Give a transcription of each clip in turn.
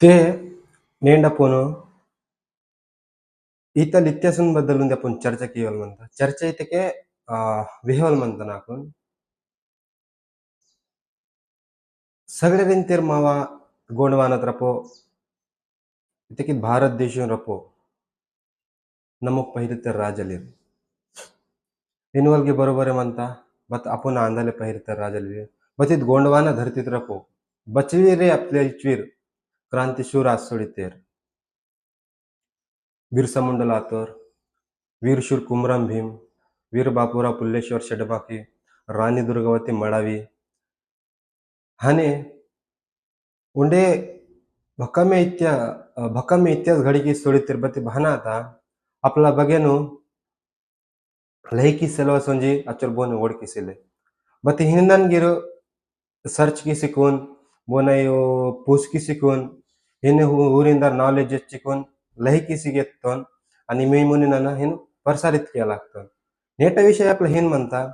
ते नेणं आपण ఈత ಲಿತ್ಯಾಸನ್ ಬದಲ್ ಉಂದೆ ಅಪ್ಪೊಂದು ಚರ್ಚೆ ಕೀವಲ್ಮಂತ ಚರ್ಚೆ ಐತಕ್ಕೆ ವಿಹವಲ್ಮಂತ ನಾಕುನ್ सगळ्यारीन तेर मावा गोंडवानात रपो इतकी भारत देशून रपो नमक पहिले तर राजलीर इनवलगे बरोबर आहे म्हणता बत आपण आंधाले पहिले तर राजलीर बत गोंडवाना धरतीत रपो बचवीर रे आपल्या इचवीर क्रांतिशूर आसोडीतेर बिरसा मुंडा लातोर वीरशूर कुमराम भीम वीर बापूराव पुल्लेश्वर षडबाकी राणी दुर्गावती मडावी. हाने उंडे भक्कमे इत्या भक्कमे इतिहास घडीकी सोडी तिरुपती भाना आता. आपला बगेनु लहिकी सेलवा सोंजी अचर बोन ओडकी सिले. बते हिंदनगिर सर्च की शिकून बोन पूस की शिकून हिन ऊरिंद नॉलेज चिकन लहिकी सी घेत आणि मी मुनीना हिन प्रसारित केला लागतो नेट विषय आपला हिन म्हणता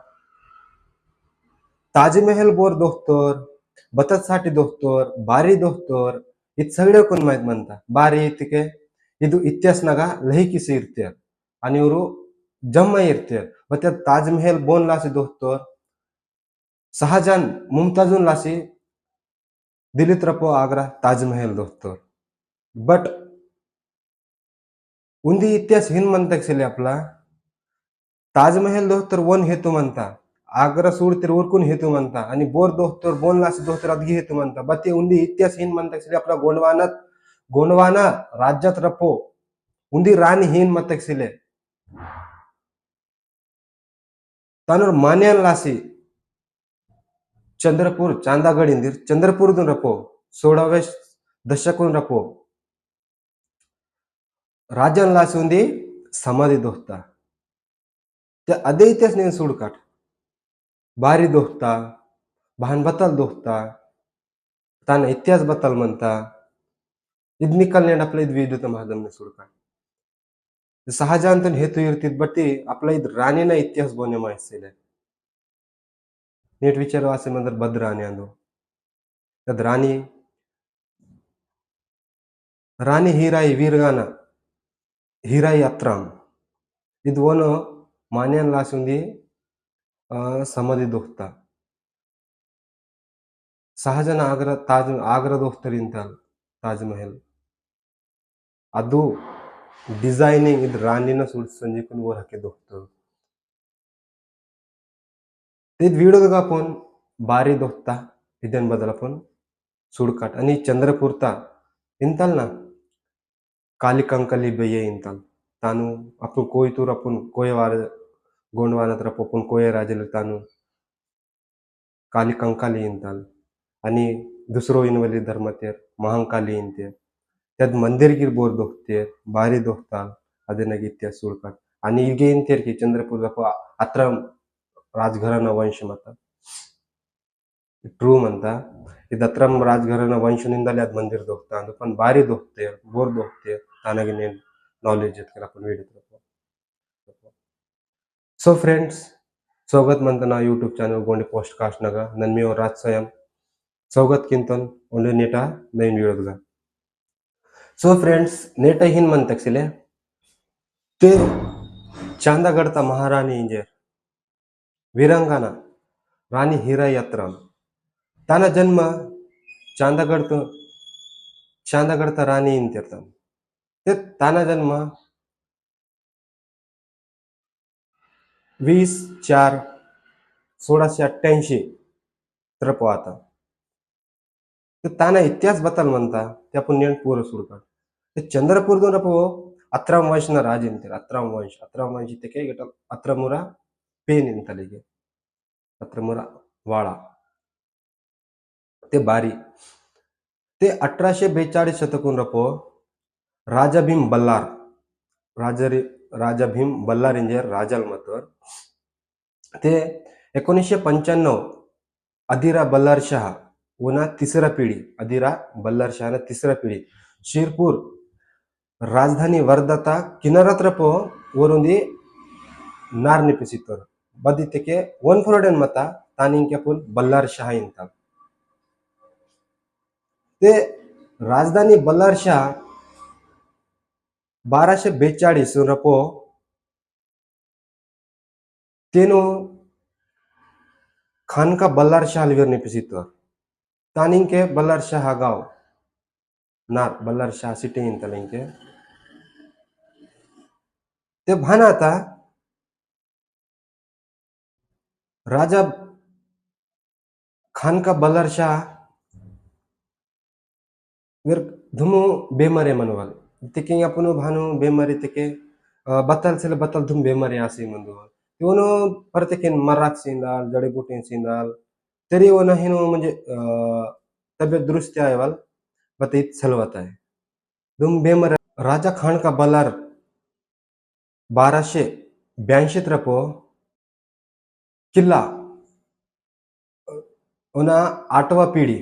ताजमहल बोर दोस्तोर बचत साठी दोस्तोर बारी दोस्तोर हि सगळे कोण माहीत म्हणता बारी इतके इथ इतिहास नगा लहिकी सी इर्त आणि उरु जम्मा इर्त व त्यात ताजमहल बोन लासी दोस्तोर सहाजन मुमताजून लासी दिल्लीत रपो आग्रा ताजमहल दोस्तोर बट उंदी इतिहास हिन म्हणता सिले आपला ताजमहल दोस्तर वन हेतू म्हणता आग्रा सोडतीर उरकून हेतू म्हणता आणि बोर दोस्तर बोन लासी दोस्तर अदगी हेतू म्हणता बट ते उंदी इतिहास हिन म्हणता सेले आपला गोंडवानात गोंडवाना राज्यात रपो उंदी राणी हिन म्हणता सेले तानूर मान्यान लासी चंद्रपूर चांदागड इंदिर चंद्रपूरदून रपो सोळाव्या दशकून रपो ರಾಜನ್ ಲಾಸಿ ಉಂದಿ ಸಮಾಧಿ ದೋಸ್ತ ते ಅದೇ ಇತಿಹಾಸ నేను ಸುಡ್ಕಾಟ್ ಬಾರಿ ದೋಸ್ತ ಭಾನ್ ಬತ್ತಲ್ ದೋಸ್ತ ತಾನ ಇತಿಹಾಸ ಬತ್ತಲ್ ಮಂತ ಇದ್ निकाल नेट आपला इद विद्युत महादमने सुडकाट शहाजहान हेतू इर्तीत बट्टी आपला इद राणीना इतिहास बोने माहिती નેટ વિચારો આ સિમંદર બદ રાને આંદો તદ રાની ರಾಣಿ ಹೀರಾಯಿ ವೀರಗಾನ హీరాయి అత్రామ్ ఇది ఓను మాన్యాన్ లాసి ఉంది సమాధి దోహ్త సహజన ఆగ్ర తాజ్ ఆగ్ర దోహ్తరింతాలు తాజ్ మహల్ ಅದು ಡಿಸೈನಿಂಗ್ ಇದು ರಾಣಿನ ಸುಳ್ಸಂಜಿಕೊಂಡು ಓರ್ ಹಾಕಿ ದೋಗ್ತದೆ ते వీడోదుగా आपण. बारी దొక్త इदन बदल आपण सुडकाट. आणि चंद्रपूरता इंताल ना? काली कंकली बेये इंताल. तानू आपण कोयतूर आपण कोयवार गोंडवानात तर आपण कोय राजेल तानू. कालिकांकाली इंताल. आणि दुसरो इनवली धर्म तेर महांकाली इंते त्यात मंदिर गिर बोर दोखतेर बारी दोखताल अदे नगी त्या आणि इगे इंतेर की चंद्रपूर रप अत्र राजघराणा वंश मत ट्रू म्हणता ಇದು ಅತ್ರಂ ರಾಜಘರನ ವಂಶನಿಂದಲೇ ಅದು ಮಂದಿರ ದೋಗ್ತಾ ಅಂದು पण ಬಾರಿ ದೋಗ್ತೆ ಬೋರ್ ದೋಗ್ತೆ ತಾನಾಗಿ ನೇನು नॉलेज येत आपण व्हिडिओ सो फ्रेंड्स स्वागत म्हणताना यूट्यूब चॅनल गोंडे पोस्ट कास्ट नगा नन मी राज स्वयं स्वागत किंतन ओंडे नेटा नवीन व्हिडिओ सो फ्रेंड्स नेटा हिन म्हणतात सिले ते चांदागडता महाराणी इंजेर वीरांगना राणी हिरा यात्रा ताना जन्म चांदागडत चांदागडत राणी इन ते ताना जन्म वीस चार सोळाशे अठ्ठ्याऐंशी त्रप आता तर ताना इतिहासबद्दल म्हणता त्या नेण पूर सुडकाड ते चंद्रपूर दोन रपो अत्राम वंश ना राजेन अत्राम वंश अत्राम वंश ते काय घेतात अत्रमुरा पेन इंतलिगे अत्रमुरा ವಾಳ. ते बारी ते अठराशे बेचाळीस शतकून रपो राजा भीम बल्लार राजा राजा भीम बल्लार इंजियर राजाल मतवर ते एकोणीसशे पंच्याण्णव अधिरा बल्लार शहा उन्हा तिसरा पिढी अदिरा बल्लार शहाना तिसरा पिढी शिरपूर राजधानी वर्धाता किनारात रपो वरुंदी नार निपिसितर ಬದ್ದಿದ್ದಕ್ಕೆ ಒನ್ಫುರುಡೆನ್ ಮತ ತಾನಿಂಕೆಪುಲ್ ಬಲ್ಲಾರ್ ಶಹ ಇಂತ. ते राजधानी बल्लारशाह बाराशे बेचाळीस रपो तेनो खानका बल्लारशाह लिवर नेपिसित तानिंके बल्लारशाह हा गाव नार बल्लारशाह सिटी इंतलिंके ते भान आता राजा खान का बल्लार शाह वीर धुमु बेमारे मनवाल तिके आपण भानु बेमारी तिके अ, बत्तल से बत्तल धुम बेमारी आसी मंदु ಇವನು ಪ್ರತ್ಯೇಕ ಮರಾಕ್ ಸಿಂದಾಲ್ ಜಡಿಬುಟಿನ್ ಸಿಂದಾಲ್ तरी वन हिनो म्हणजे अं, तब्येत दुरुस्त आहे वाल बत इत सलवत आहे दुम बेमर राजा खान का बलार बाराशे ब्याऐंशी रपो किल्ला ಉನ ಆಟವ ಪೀಡಿ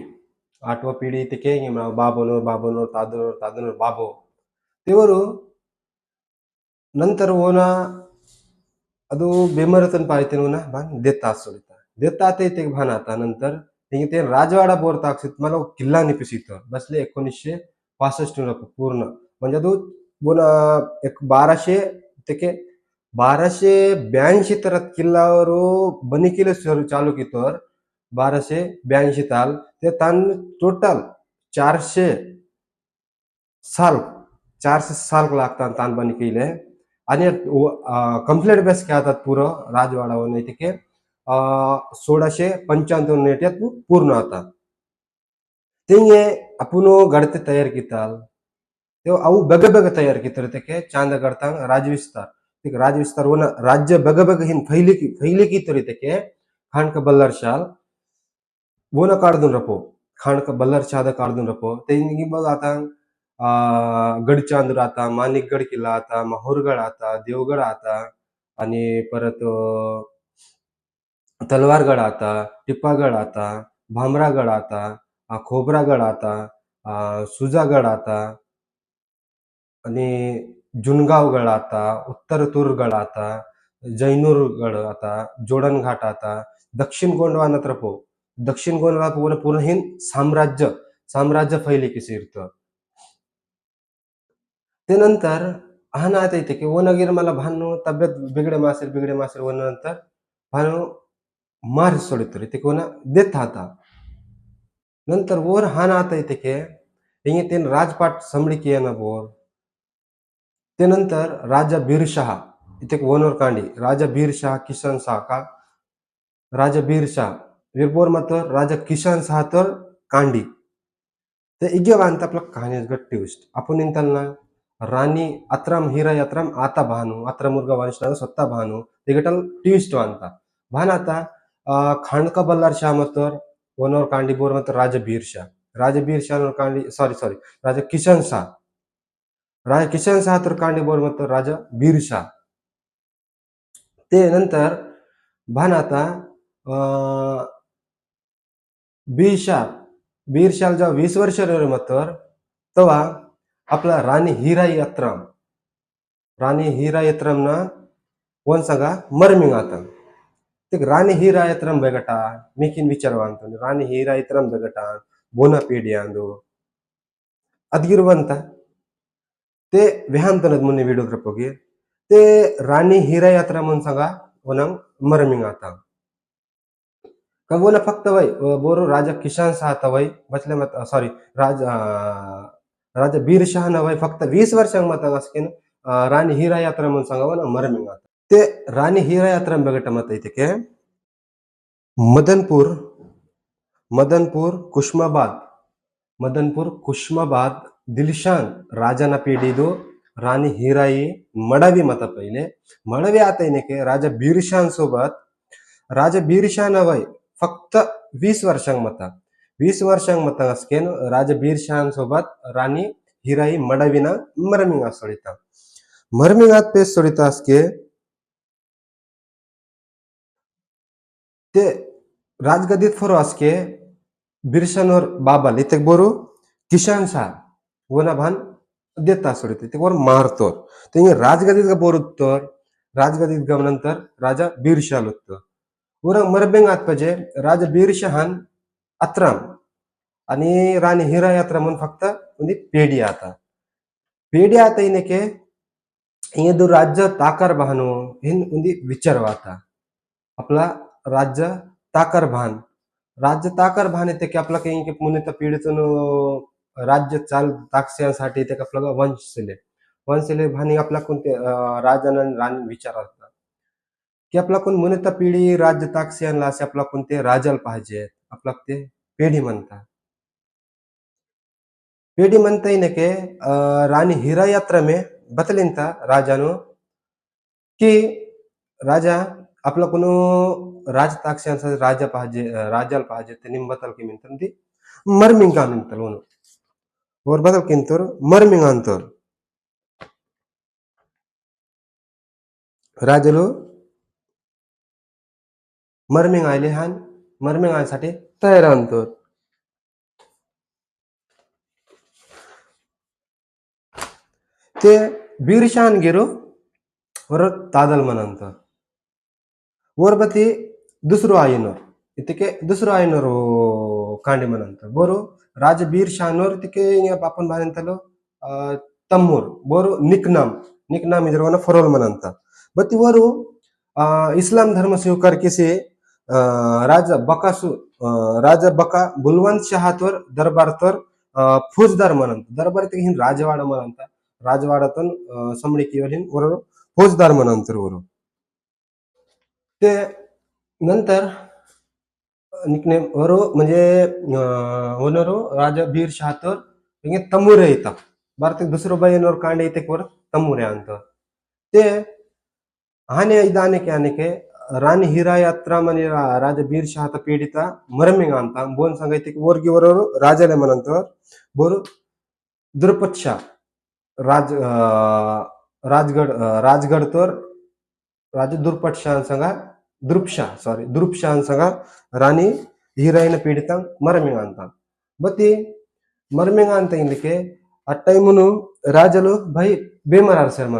ಆಟವ ಪೀಡಿ ತಿಕ್ಕೆ ಬಾಬನು ಬಾಬನು ತಾದನೂರು ತಾದನೂರು ಬಾಬು ಇವರು ನಂತರ ಓನ ಅದು ಬೇಮರತನ ಪಾಯ್ತೇನೆ ಓನ ಬಾನ್ ದೇತ್ತ ಸುಡಿತ ದೇತ್ತಾತ ತೆಗೆ ಭಾನ್ ಆತ ನಂತರ ಹಿಂಗೆ ते राजवाडा बोर ताकसित मला किल्ला निपिसित बसले एकोणीसशे पासष्ट पूर्ण म्हणजे तो बोला एक बाराशे ते बाराशे ब्याऐंशी तर किल्ल्यावर बनी केलं सुरू चालू की तर बाराशे ब्याऐंशी ताल. ते तान टोटल चारशे साल चारशे साल लागतात तान बनी केले आणि कंप्लीट बेस खेळतात पुरं राजवाडावर नाही तिके सोळाशे पंच्याण्णव नेट्यात पूर्ण होता ते आपण गडते तयार किताल. ते अव बेग बेग तयार कितर ते चांद करता राजविस्तार. ಈಗ राजविस्तार वन राज्य ಬಗ ಬಗ हिन फैली की फैली की ಬಲ್ಲರ್ ಶಾಲ್. ಓನ बल्लार शाल वन काढून रपो खाणक बल्लार शाद रपो ते बघ आता अं, गडचांदूर आता माणिकगड किल्ला आता माहूरगड आता देवगड आता आणि परत तलवारगड आता टिप्पागड आता भामरागड आता खोबरागड आता सुजागड आता आणि जुनगावगड आता उत्तर तुरगड आता जैनूरगड आता जोडन घाट आता दक्षिण गोंडवाना तरपो दक्षिण गोंडवा पूर्ण पूर्ण हिंद साम्राज्य साम्राज्य फैले की इर्त ते नंतर आता येते की वनगिर मला भानू तब्येत बिगडे मासेल बिगडे मासेल वन नंतर भानू मार सोडितरी ते कोणा देत आता नंतर वर हाना आता येते की हिंगे तेन राजपाट संभळी की बोर त्यानंतर राजा बीरशहा इथे वनवर कांडी राजा बीरशहा किशन साका राजा बीरशहा वीरबोर मात्र राजा किशन शाह तर कांडी. ते इगे बांधता आपलं कहाणी गट ट्विस्ट आपण इंताना राणी अत्रम हिरा यात्रम आता भानु अत्रमुर्गा वंशनाग स्वतः भानु ते गटल ट्विस्ट बांधता. भान आता अं, खांडका बल्लार शाह मात्र वनवर कांडी बोर मात्र राजा बीरशाह. राजा बीरशाह कांडी सॉरी सॉरी राजा किशन शाह. राजा किशन शहा तर कांडेबोर म्हणतो राजा बिरशाह ते नंतर भान आता बीरशा शाह जेव्हा वीस वर्ष मतर तेव्हा आपला राणी हिरा यात्राम राणी हिरा यात्राम ना वन सांगा मरमिंग आता ते राणी हिरा यात्राम बेगटा मेकिन विचार बांधतो राणी हिरा यात्राम बेगटा बोना पेढी आंदो अदगीर बनता ते वेहांतनद मुन्ने व्हिडिओ होगी। ते राणी हिरा यात्रा म्हणून सांगा वनंग मरमिंग आता। का बोला फक्त वय बोरो राजा किशान शाह तवय बसले मत सॉरी राज राजा बीर शहा नवय फक्त वीस वर्षांग मत असकेन राणी हिरा यात्रा म्हणून सांगा ना मरमिंग आता। ते राणी हिरा यात्रा बघट मत इथे के मदनपूर मदनपूर कुष्माबाद मदनपूर कुष्माबाद दिलशान राजाना पिढीदो राणी हिराई मडावी मत पहिले मडवी आता येणे राजा बिरशान सोबत राजा बिरशान वय फक्त वीस वर्षांग मता वीस वर्षांग मत असकेन राजा बिरशान सोबत राणी हिराई मडविना मरमिंगा सोडिता मरमिंगात पेस सोडिता असके ते राजगदीत फरो असके बिरशानवर बाबा इथे बोरू किशान शाह मुलाभान देता सुडते वर मारतो त्यांनी राजगदीत बोर उत्तर राजगदीत गमनंतर राजा बिरशाल उत्तर वर मरबेंग आतपाचे राजा बिरशहान अत्रम. आणि राणी हिरा यात्रा म्हणून फक्त म्हणजे पेडी आता. पेडी आता इनके के दो राज्य ताकार बहानो हिन उंदी विचार वाता. आपला राज्य ताकार भान. राज्य ताकार भान येते की आपला काही मुने तर पिढीतून राज्य चाल ताकस्यासाठी ते आपला वंशले वंशले भानी आपला कोणते अं, आणि राणी विचारतात की आपला कोण मुनता पिढी राज्य ताकस्यानला असे आपला कोणते राजाला पाहिजे. आपला ते पेढी म्हणतात पेढी म्हणता येईन के अं, राणी हिरा यात्रा में बतलिंता राजानो की राजा आपला कोण राज ताक्षांचा राजा पाहिजे राजाला पाहिजे ते निंबतल की म्हणतात ती म्हणजे मर्मिंग म्हणतात म्हणून. और बदल किंतुर मर्मिंग अंतर राजलो मर्मिंग आयले हान मर्मिंग आयसाठी तयार अंतर ते बीरशान गिरो वर तादल म्हणंत वरबती दुसरो आयनोर इतके दुसरो आयनोर कांडी म्हणंत बोरो राजबीर शानूर तिके बापन भानंतलो तम्मूर बरो निकनाम निकनाम इधर वाला फरोल मनंता बट वरो इस्लाम धर्म स्वीकार के से राजा बकासु राजा बका बुलवंत शाहतवर दरबार तर फौजदार मनंत दरबार ते हिन राजवाडा मनंता राजवाडा तन समडी केवल हिन वरो फौजदार मनंतर वरो। ते नंतर निकनेम वरो म्हणजे ओनरो राजा बीर शहातर ಹಿಂಗೆ ತಮ್ಮೂರೆ ಐತ ಭಾರತಕ್ಕೆ दुसरो ಬೈನೋರ್ ಕಾಂಡೆ ಐತೆ वर ತಮ್ಮೂರೆ ಅಂತ ते ಆನೆ ಇದಾನೆಕೆ ಆನೆಕೆ ರಾಣಿ ಹಿರಾ ಯಾತ್ರಾ ಮನಿ ರಾ- ರಾಜ ಬೀರ್ ಶಹಾತ ಪೀಡಿತ ಮರಮಿಂಗ ಅಂತ ಬೋನ್ ಸಂಗೈತಿ ಓರ್ಗಿ ವರೋರು ರಾಜಲೆ ಮನಂತ ಬೋರು द्रुपद शा राज अं, राजगड अं, राजगड तर राजा दुर्पट ದೃಪ್ಷ సారీ ದೃಪ್ಷ ಅನ್ಸಂಗ ರಾಣಿ ಹೀರೋಯಿನ್ ಪೀಡಿತ ಮರಮಿಂಗ ಅಂತ ಬತ್ತಿ ಮರಮಿಂಗ ಅಂತ ಇಂದಕ್ಕೆ ఆ టైమును రాజులు భయ్ బేమరారు సార్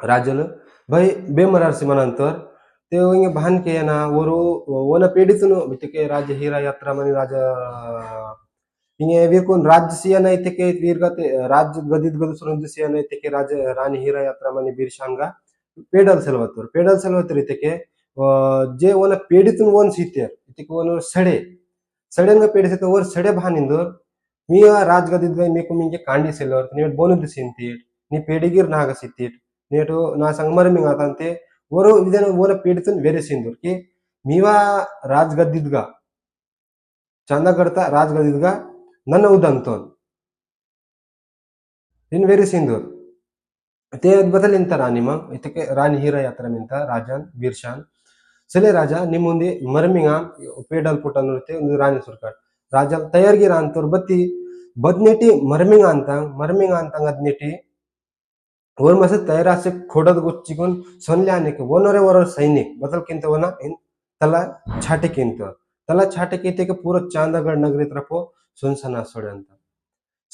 రాజులు భయ్ బేమరారు సార్ మనంతోర్ ఇంక బహన్కి ఏనా ఓన పీడితును ఇతకే రాజ హీరా యాత్ర మని రాజ ఇంకే వీర్కొని రాజ్య సీఎన్ అయితే వీర్గతే రాజ్య గదిత్ గదు సురంజ సీఎన్ అయితే రాజ రాణి హీరా యాత్ర మని బీర్షాన్గా पेडल सेलवतर पेडल सेलवतर इतके जे ओन पेडीतून वन सित्यर इतके वन सडे सडेंग पेडी सेत वर सडे भानिंदर मी ರಾಜ್ಗದಿದ್ ಗೈ ಮೇಕು ಮಿಂಗೆ ಕಾಂಡಿ ಸೆಲರ್ ನೇಟ್ ಬೋನುದು ಸಿಂತೀಟ್ ನೀ ಪೇಡಿಗಿರ್ ನಾಗ ಸಿತ್ತಿಟ್ ನೇಟು ನಾ ಸಂಗ ಮರಮಿಂಗ ಆತಂತೆ ಓರು ಇದನ್ನು ಓರ ಪೇಡಿತನ್ ಬೇರೆ ಸಿಂದೂರ್ ಕಿ ಮೀವಾ ರಾಜ್ಗದ್ದಿದ್ಗ ಚಂದ ಕಡ್ತ ರಾಜ್ಗದಿದ್ಗ ನನ್ನ ಉದಂತೋನ್ ಇನ್ ಬೇರೆ ಸಿಂದೂರ್ ते बदल ಇಂತ ಬದಲಿಂತ ರಾಣಿಮ ಇತಕ್ಕೆ ರಾಣಿ ಹೀರ ಯಾತ್ರಮಿಂತ ರಾಜನ್ ಬೀರ್ಶಾನ್ ಸೆಲೆ ರಾಜ ನಿಮ್ಮೊಂದಿ ಮರ್ಮಿಂಗ ಪೇಡಲ್ಪುಟ ನೃತ್ಯ ಒಂದು ರಾಣಿ ಸುರ್ಕಾಟ್. ರಾಜ ತಯಾರಿಗಿರ ಅಂತವ್ರು ಬತ್ತಿ ಬದ್ನೆಟಿ ಮರ್ಮಿಂಗ ಅಂತ ಮರ್ಮಿಂಗ ಅಂತ ಅದ್ನೆಟಿ ಅವ್ರ ಮಸ ತಯಾರಾಸೆ ಖೋಡದ್ ಗುಚ್ಚಿಗೊನ್ ಸೊನ್ಲ್ಯಾನಿಕೆ ಒನೊರೆ ಒರ ಸೈನಿಕ್ ಬದಲ್ಕಿಂತ ಒನ ತಲಾ ಛಾಟೆಕಿಂತ ತಲಾ ಛಾಟೆಕಿಂತ ಪೂರ ಚಾಂದಗಡ್ ನಗರಿ ತರಪೋ ಸುನ್ಸನ ಸೊಡೆ ಅಂತ.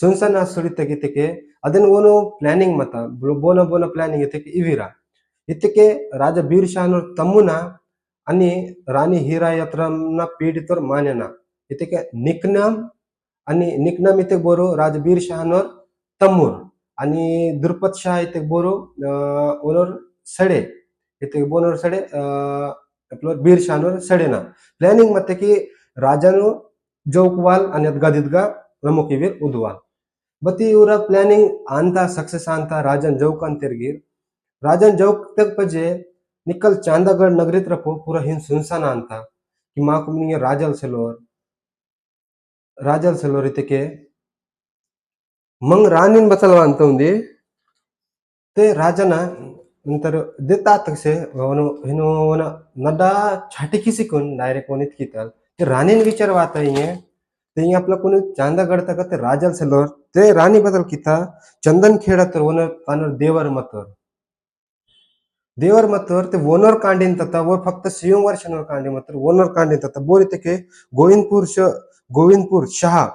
ಸುನ್ಸನ್ನ ಸುಳಿ ತೆಗಿತಕ್ಕೆ ಅದನ್ನ ಓನು ಪ್ಲಾನಿಂಗ್ ಮತ ಬೋನ ಬೋನ ಪ್ಲಾನಿಂಗ್ ಇತ್ತಕ್ಕೆ ಇವಿರ. ಇತ್ತಕ್ಕೆ ರಾಜ ಬೀರ್ ಶಾಹನವ್ರ ತಮ್ಮನ आणि राणी हिरायत्रमना पीडितर मान्यना इथे काय निकनाम आणि निकनम इथे बोरो राजबीर शहानवर तमूर आणि द्रुपद शाह इथे बोरो ओनोर सडे इथे बोनोर सडे आपलं बीर शहानवर सडेना प्लॅनिंगमध्ये की राजानो जौकवाल आणि गदितगा रमुकीवीर उद्वाल ಬತ್ತಿ ಇವರ ಪ್ಲಾನಿಂಗ್ ಅಂತ ಸಕ್ಸಸ್ ಅಂತ ರಾಜನ್ ಜೌಕ್ ಅಂತ ತಿರ್ಗಿ ರಾಜನ್ ಜೌಕ್ ತಗ ಪಜೆ ನಿಕ್ಕಲ್ ಚಾಂದಗಢ ನಗರಿತ್ ರಪೋ ಪೂರ ಹಿಂದ್ ಸುನ್ಸಾನ ಅಂತ ಕಿ ಮಾಕು ನಿಂಗೆ ರಾಜಲ್ ಸೆಲೋರ್ ರಾಜಲ್ ಸೆಲೋರ್ ಇತಕ್ಕೆ ಮಂಗ್ ರಾಣಿನ್ ಬಸಲ್ವ ಅಂತ ಉಂದಿ ते ರಾಜನ नंतर देतात तसे हिनो नड्डा छाटी किसिकून डायरेक्ट वनित कितल ते राणीन विचार वाता ते हिंगे आपला कोणी चांदागड तक ते राजल सेलोर ते राणी बदल किता चंदन खेड तर वन तानर देवर मतर देवर मतर ते ओनर कांडीन तता वर फक्त सिंह वर्षांवर कांडी मतर ओनर कांडीन तता बोरी ते गोविंदपूर श गोविंदपूर शहा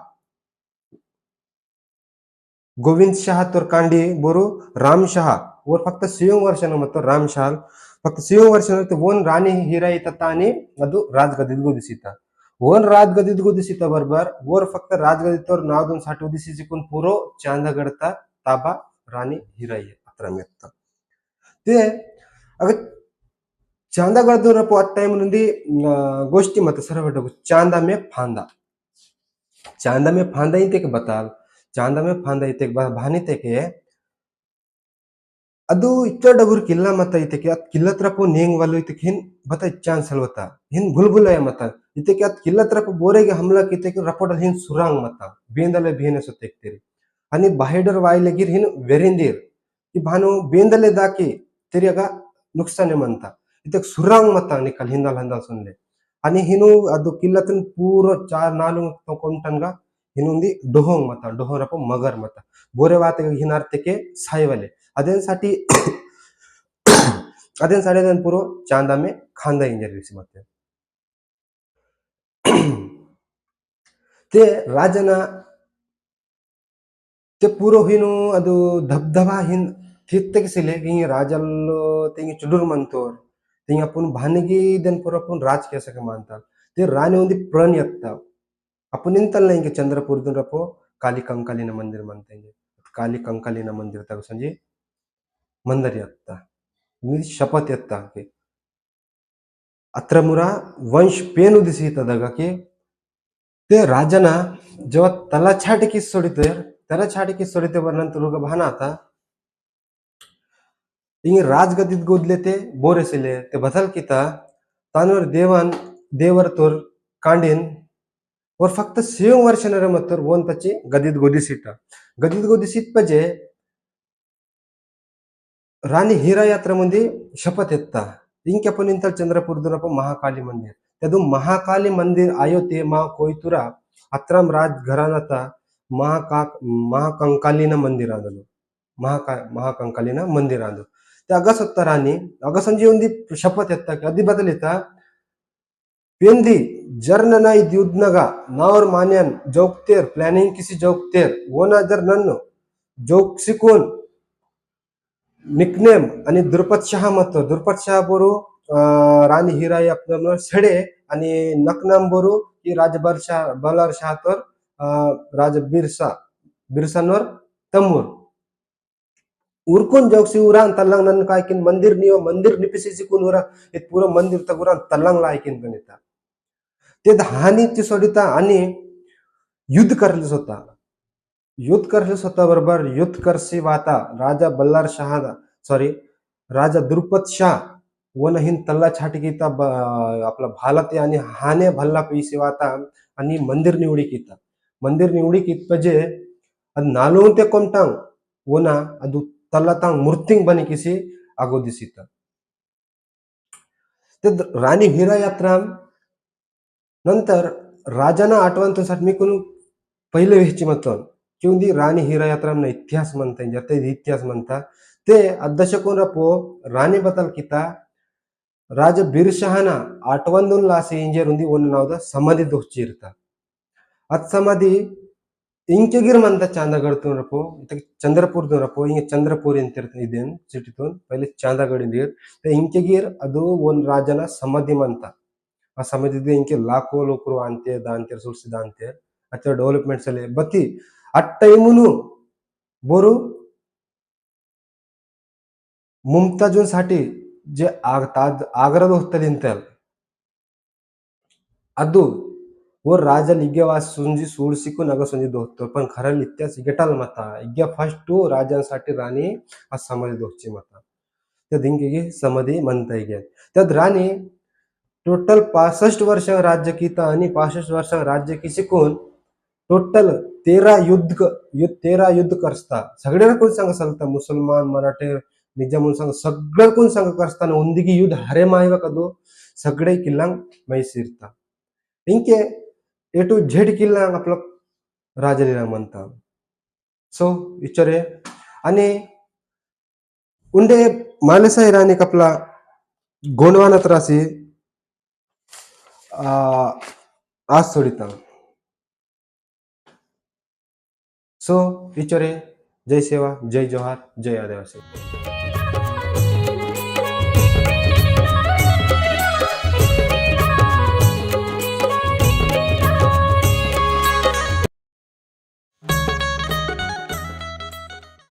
गोविंद शहा तर कांडी बोरो राम शहा वर फक्त ಸಿಂಹ ವರ್ಷನ ಮತ್ತು ರಾಮ್ ಶಾಲ್ ಫಕ್ತ ಸಿಂಹ ವರ್ಷನ ಓನ್ ರಾಣಿ ಹೀರಾ ಇತ್ತ ತಾನಿ ಅದು ರಾಜ್ ಗದಿದ್ಗೂ ದಿಸಿತ ಓನ್ ರಾಜ್ಗದಿದ್ ಗುದಿಸಿತ ಬರ್ಬಾರ್ ಓರ್ ಫಕ್ತ ರಾಜ್ಗದಿತ್ತೋರ್ ನಾವ್ದೊಂದ್ ಸಾಟ್ ಉದಿಸಿಸಿಕುನ್ ಪೂರೋ ಚಾಂದಗಡತ ತಾಬಾ ರಾಣಿ ಹಿರಯ್ಯ ಅತ್ರ ಮೆತ್ತ ते अगं चांदा गळदूर आ टाइम నుండి गोष्टी मत सरवट चांदा में फांदा चांदा में फांदा इते के बताल चांदा में फांदा इते भानी तेके ಅದು ಇತ್ತ ಡಗುರ್ ಕಿಲ್ಲ ಮತ್ತ ಇತಕ್ಕೆ ಅದ್ ಕಿಲ್ಲತ್ರಪ್ಪು ನೇಂಗ್ವಲ್ಲು ಇತಕ್ಕೆ ಹೆನ್ ಬತ್ತ ಚಾನ್ಸ್ ಅಲ್ವತ್ತ ಹೆನ್ ಬುಲ್ಬುಲಯ ಮತ್ತ ಇತಕ್ಕೆ ಅದ್ ಕಿಲ್ಲತ್ರಪ್ಪು ಬೋರೆಗೆ ಹಮ್ಲಕ್ ಇತಕ್ಕೆ ರಪೋಟಲ್ ಹಿನ್ ಸುರಾಂಗ್ ಮತ ಬೇಂದಲೆ ಬೇನೆ ಸುತ್ತಿಕ್ತಿರಿ అని బహైడర్ ಹಿನ್ ವೆರಿಂದಿರ್ వెరిందిర్ ఈ ಬೇಂದಲೆ ದಾಕಿ దాకి తెరియగ ನುಕ್ಸಾನೇಮಂತ ಇದಕ್ಕೆ ಸುರಾಂಗ್ ಮತ ಅನಿ ಕಲ್ ಹಿಂದಲ್ ಹಂದಲ್ ಸುನ್ಲೆ అని హిను అది ಪೂರ ಚಾರ್ ನಾಲು నాలుగు కొంటన్గా హినుంది ಮತ మత డొహోరప మగర్ మత బోరే వాత హినార్తెకే సాయవలే ಅದೇನ್ಸಾಟಿ ಅದೇನ್ಸಾಡಿ ಅದನ್ ಪೂರ ಚಾಂದಾಮೆ ಖಾಂದ ಇಂಜರಿ ಮತ್ತೆ ते ರಾಜನ ते पुरो हिनु ಅದು धबधबा हिन थित्तकिसिले हिंग राजल्लो तिंग चुडुर मंतोर तिंग आपण भानगी den पुरो आपण राज केसक मानतात ते राणी उंदी प्रण यत्ता आपण ಇಂತಲ್ಲ ಹಿಂಗೆ ಚಂದ್ರಪುರದರಪೋ ಕಾಲಿ ಕಂಕಾಲಿನ ಮಂದಿರ ಮಂತಂಗೆ ಕಾಲಿ ಕಂಕಾಲಿನ ಮಂದಿರ ತಗ ಸಂಜೆ मंदर यत्ता मी शपथ यत्ता की अत्रमुरा वंश पेनु दिसी तदगा की ते राजाना जेव्हा तला छाटकी सोडिते त्याला छाटकी सोडिते नंतर उगा भाना आता ಹಿಂಗೆ ರಾಜ್ಗದಿದ್ ಗೋದ್ಲೆ ते ಬೋರೆಸಿಲೆ ते बदल किता तानवर देवान देवर तोर कांडीन और फक्त सेव वर्षनरे मत्तर वोन तची गदिद गोदिसिट गदिद गोदिसित पजे ರಾಣಿ ಹೀರಾ ಯಾತ್ರೆ ಮಂದಿ ಶಪಥ ಎತ್ತ ಇಂಕೆ ಪನಿಂತ ಚಂದ್ರಪುರದನಪ್ಪ ಮಹಾಕಾಳಿ ಮಂದಿರ್ ಅದು ಮಹಾಕಾಳಿ ಮಂದಿರ್ ಆಯೋತಿ ಮಾ ಕೊಯ್ತುರ ಅತ್ರಂ ರಾಜ್ ಘರಾನತ ಮಹಾಕಾ ಮಹಾಕಂಕಾಲಿನ ಮಂದಿರ ಅಂದನು ಮಹಾಕಾ ಮಹಾಕಂಕಾಲಿನ ಮಂದಿರ ಅಂದು ते अगसत्ता राणी अगसंजी उंदी शपथ ಎತ್ತ ಅದಿ ಬದಲಿತ पेंदी जर नाही युद्धनगा नावर मान्यान जोगतेर प्लॅनिंग किसी जोगतेर वोना जर नन्नो जोग शिकून निकनेम आणि दुर्पत शहा मत दुर्पत शहा बोरू राणी हिराई आपल्यावर सडे आणि नकनाम बरो ही राज बरशा बलार शहा तर राज बिरसा बिरसांवर तमूर. उरकून जोगसी उरान तल्लांग नन काय किन मंदिर नियो मंदिर निपिसी सिकून उरा? हे पुरं मंदिर तक उरान तल्लांग लायकिन गणिता. ते हानी ती सोडिता आणि युद्ध करलेच होता. युद्ध करलेस होता बरोबर युद्ध करसी वाता राजा बल्लार शहा सॉरी राजा द्रुपद शाह वन हिन तल्ला छाटकीता आपला भालते आणि हाने भल्ला पैसे वाता आणि मंदिर निवडी कीता मंदिर निवडी कीत पजे ಅದು ನಾಲ್ವಂತೆ ಕೊಂಟಾಂಗ್ ಓನ ಅದು ತಲ್ಲತಾಂಗ್ ಮೂರ್ತಿಂಗ್ ಬನಿ ಕಿಸಿ ಆಗೋದಿಸಿತ ते राणी हिरा यात्रा नंतर राजाना आठवणसाठी मी कोण पहिले व्हायची मतन क्योंकि ರಾಣಿ हीरा यात्रा में इतिहास मानता है जते इतिहास ರಾಣಿ ते अध्यक्षकों ರಾಜ ಬಿರ್ ಶಹನ ಆಟವಂದೊಂದು ಲಾಸಿ ಇಂಜೇರ್ ಉಂದಿ ಒಂದು ನಾವ್ದ ಸಮಾಧಿ ದೋಚಿ ಇರ್ತ. ಅತ್ ಸಮಾಧಿ ಇಂಚಗಿರ್ ಮಂತ ಚಾಂದಗಡ್ತುನರಪ್ಪೋ ಇತ್ತ ಚಂದ್ರಪುರ್ದನರಪ್ಪೋ ಹಿಂಗೆ ಚಂದ್ರಪುರಿ ಅಂತ ಇರ್ತ ಇದೇನ್ ಸಿಟಿತುನ್ ಪೈಲೆ ಚಾಂದಗಡ್ ಇಂದಿರ್ ಇಂಚಗಿರ್ ಅದು ಒಂದ್ ರಾಜನ ಸಮಾಧಿ ಮಂತ. ಆ ಸಮಾಧಿದ ಇಂಕೆ ಲಾಖೋ ಲೋಕರು ಅಂತೆ ದಾಂತೆ ಸುರ್ಸಿದ ಅಂತೆ ಅಥವಾ ಡೆವಲಪ್ಮೆಂಟ್ಸ್ ಅಲ್ಲಿ ಬತ್ತಿ अट्टईमुनू बोरू? ముంతజున్साठी जे आग आग्रद होतं ಅದು ಓ ರಾಜ ಇಗ್ಗೆ ವಾಸ್ ಸುಂಜಿ ಸೂಳ್ಸಿಕ್ಕು ನಗ ಸುಂಜಿ ದೋಸ್ತರು ಪನ್ ಖರಲ್ ಇತ್ಯಾಸ ಗೆಟಲ್ ಮತ ಇಗ್ಗೆ ಫಸ್ಟ್ ರಾಜನ್ साठी ರಾಣಿ ಆ समाधी दोहची मत. त्या ದಿಂಗಿಗೆ समाधी म्हणता येईल त्यात राणी टोटल पासष्ट वर्ष राज्य किता आणि पासष्ट वर्ष राज्य की शिकून टोटल तेरा युद्ध युद्ध तेरा युद्ध करता सगळ्यांना कोण सांग सांगता मुसलमान मराठे निजामून सांग सगळं कोण सांग करताना ಒಂದಿಗೆ ಯುದ್ಧ ಹರೆ ಮಾಯ್ಬೇಕದು सगळे किल्लांग मैसिरता इंके ए टू झेड किल्लांग आपलं राजलीला म्हणता सो विचारे आणि उंडे मालेसाई राणी आपला गोंडवाना त्रासी आज सोडिता सो विचारे जय सेवा जय जोहार जय आदिवासी